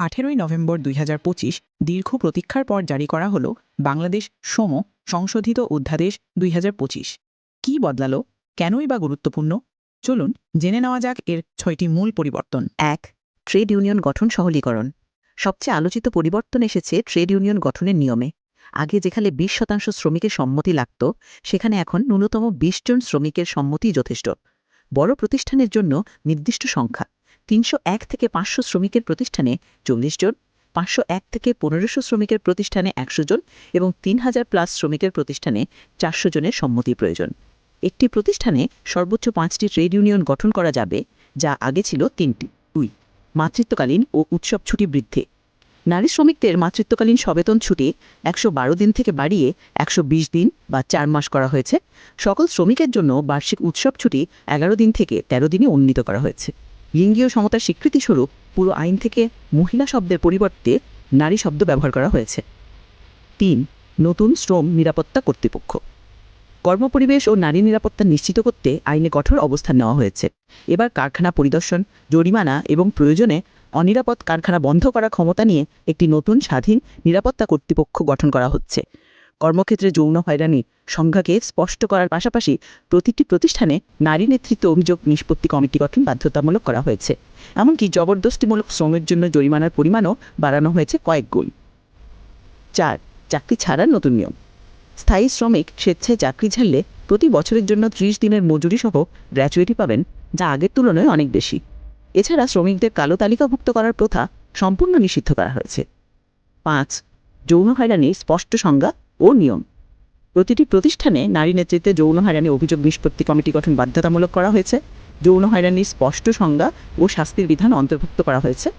আঠেরোই নভেম্বর দুই হাজার পঁচিশ দীর্ঘ প্রতীক্ষার পর জারি করা হল বাংলাদেশ সম সংশোধিত অধ্যাদেশ দুই কি বদলালো? কেনই বা গুরুত্বপূর্ণ? চলুন জেনে নেওয়া যাক এর ছয়টি মূল পরিবর্তন। এক, ট্রেড ইউনিয়ন গঠন সহলীকরণ সবচেয়ে আলোচিত পরিবর্তন এসেছে ট্রেড ইউনিয়ন গঠনের নিয়মে। আগে যেখানে বিশ শতাংশ শ্রমিকের সম্মতি লাগত, সেখানে এখন ন্যূনতম বিশ জন শ্রমিকের সম্মতি যথেষ্ট। বড় প্রতিষ্ঠানের জন্য নির্দিষ্ট সংখ্যা। তিনশো এক থেকে পাঁচশো শ্রমিকের প্রতিষ্ঠানে চল্লিশ জন, পাঁচশো এক থেকে পনেরোশো শ্রমিকের প্রতিষ্ঠানে একশো জন এবং তিন হাজার প্লাস শ্রমিকের প্রতিষ্ঠানে চারশো জনের সম্মতি প্রয়োজন। একটি প্রতিষ্ঠানে সর্বোচ্চ পাঁচটি ট্রেড ইউনিয়ন গঠন করা যাবে, যা আগে ছিল তিনটি। দুই, মাতৃত্বকালীন ও উৎসব ছুটি বৃদ্ধি। নারী শ্রমিকদের মাতৃত্বকালীন সবেতন ছুটি একশো বারো দিন থেকে বাড়িয়ে একশো বিশ দিন বা চার মাস করা হয়েছে। সকল শ্রমিকের জন্য বার্ষিক উৎসব ছুটি এগারো দিন থেকে ১৩ দিনে উন্নীত করা হয়েছে। লিঙ্গীয় সমতার স্বীকৃতিস্বরূপ পুরো আইন থেকে মহিলা শব্দের পরিবর্তে নারী শব্দ ব্যবহার করা হয়েছে। তিন, নতুন শ্রম নিরাপত্তা কর্তৃপক্ষ। কর্মপরিবেশ ও নারী নিরাপত্তা নিশ্চিত করতে আইনে কঠোর অবস্থান নেওয়া হয়েছে। এবার কারখানা পরিদর্শন, জরিমানা এবং প্রয়োজনে অনিরাপদ কারখানা বন্ধ করার ক্ষমতা নিয়ে একটি নতুন স্বাধীন নিরাপত্তা কর্তৃপক্ষ গঠন করা হচ্ছে। কর্মক্ষেত্রে যৌন হয়রানি সংখ্যাকে স্পষ্ট করার পাশাপাশি প্রতিটি প্রতিষ্ঠানে নারী নেতৃত্ব অভিযোগ নিষ্পত্তি কমিটি গঠন বাধ্যতামূলক করা হয়েছে। এমনকি জবরদস্তিমূলক শ্রমের জন্য জরিমানার পরিমাণও বাড়ানো হয়েছে কয়েক গুণ। চার, চাকরি ছাড়ার নতুন নিয়ম। স্থায়ী শ্রমিক স্বেচ্ছায় চাকরি ছাড়লে প্রতি বছরের জন্য ত্রিশ দিনের মজুরি সহ গ্র্যাচুইটি পাবেন, যা আগের তুলনায় অনেক বেশি। এছাড়া শ্রমিকদের কালো তালিকাভুক্ত করার প্রথা সম্পূর্ণ নিষিদ্ধ করা হয়েছে। পাঁচ, যৌন হয়রানির স্পষ্ট সংজ্ঞা ও নিয়ম। প্রতিটি প্রতিষ্ঠানে নারী নেতৃত্বে যৌন হয়রানি অভিযোগ নিষ্পত্তি কমিটি গঠন বাধ্যতামূলক করা হয়েছে। যৌন হয়রানির স্পষ্ট সংজ্ঞা ও শাস্তির বিধান অন্তর্ভুক্ত করা হয়েছে।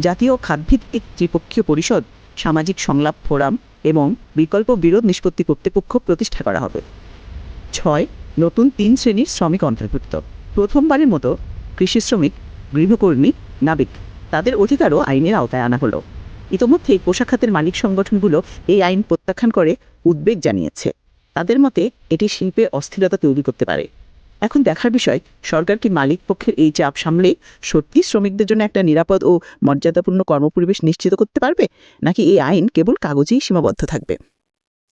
জাতীয় খাতভিত্তিক ত্রিপক্ষীয় পরিষদ, সামাজিক সংলাপ ফোরাম এবং বিকল্প বিরোধ নিষ্পত্তি কর্তৃপক্ষ প্রতিষ্ঠা করা হবে। ছয়, নতুন তিন শ্রেণির শ্রমিক অন্তর্ভুক্ত। প্রথমবারের মতো কৃষি শ্রমিক, গৃহকর্মী, নাবিক, তাদের অধিকারও আইনের আওতায় আনা হলো। ইতোমধ্যেই পোশাক খাতের মালিক সংগঠনগুলো এই আইন প্রত্যাখ্যান করে উদ্বেগ জানিয়েছে। তাদের মতে, এটি শিল্পে অস্থিরতা তৈরি করতে পারে। এখন দেখার বিষয়, সরকার কি মালিক পক্ষের এই চাপ সামলে সত্যি শ্রমিকদের জন্য একটা নিরাপদ ও মর্যাদাপূর্ণ কর্মপরিবেশ নিশ্চিত করতে পারবে? নাকি এই আইন কেবল কাগজেই সীমাবদ্ধ থাকবে?